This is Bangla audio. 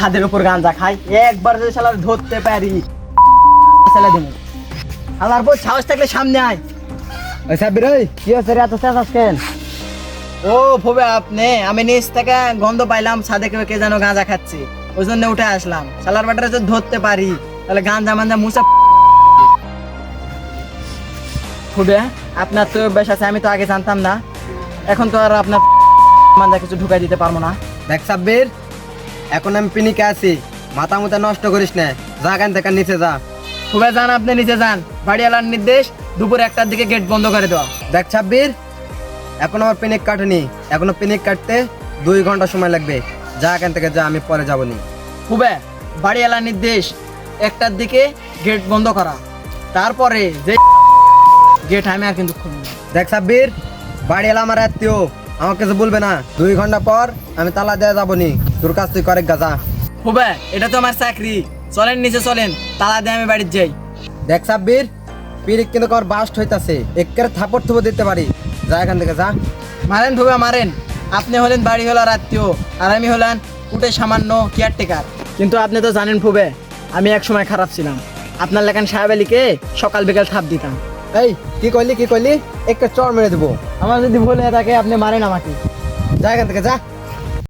ছাদের উপর গাঞ্জা খাই একবার যদি শালার ধরতে পারি ছেলে দেবো। আমার বউ সাহস থাকলে সামনে আয়। ওই সাব্বির ওই কি হচ্ছে রে এত চেঁচাস কেন? ও ভবে আপনি আমি নিচ থেকে গন্ধ পাইলাম ছাদে কেউ কে যেন গাঁজা খাচ্ছে। ওই জন্য উঠে আসলাম। শালার বাটারে যদি ধরতে পারি তাহলে গাঁজা মাঞ্জা মুসা খুবে আপনার তো বেশ আছে আমি তো আগে জানতাম না। এখন তো আর আপনার মাঞ্জা কিছু ঢুকাই দিতে পারব না। দেখ সাব্বির এখন আমি পিনিকে আছি। মাথা মুথা নষ্ট করিস না। যা গান থেকে নিচে যা। খুবে যান আপনি নিচে যান। বাড়িওয়ালার নির্দেশ দুপুর একটার দিকে গেট বন্ধ করে দেওয়া। দেখ ছাব্বির এখন আমার পিনিক কাটেনি। এখনও পিনিক কাটতে দুই ঘণ্টা সময় লাগবে। যা এখান থেকে যা আমি পরে যাব নি খুবে বাড়িওয়ালার নির্দেশ একটার দিকে গেট বন্ধ করা। তারপরে যে গেট আমি আর কিন্তু খুলব দেখ সাব্বির বাড়ি এলাম আমার আত্মীয়। আমাকে কিছু বলবে না দুই ঘণ্টা পর আমি তালা দেওয়া যাব নি তোর কাছ তুই করে গাজা। খুবে এটা তো আমার চাকরি। চলেন নিচে চলেন। তালা দিয়ে আমি বাড়ির যাই। দেখ সাব্বির পিরিক কিন্তু আমার বাস্ট হইতাছে। একের থাপড় থুপো দিতে পারি। যা এখান থেকে যা। মারেন খুবে মারেন। আপনি হলেন বাড়ি হলো আত্মীয় আর আমি হলেন উঠে সামান্য কেয়ারটেকার কিন্তু আপনি তো জানেন ফুবে আমি এক সময় খারাপ ছিলাম। আপনার লেখান সাহেব আলীকে সকাল বিকাল থাপ দিতাম। এই, কি করলি, কি কইলি একটা চর মেরে দেবো। আমার যদি ভুল হয়ে থাকে, আপনি মারেন আমাকে। যা এখান থেকে, যা।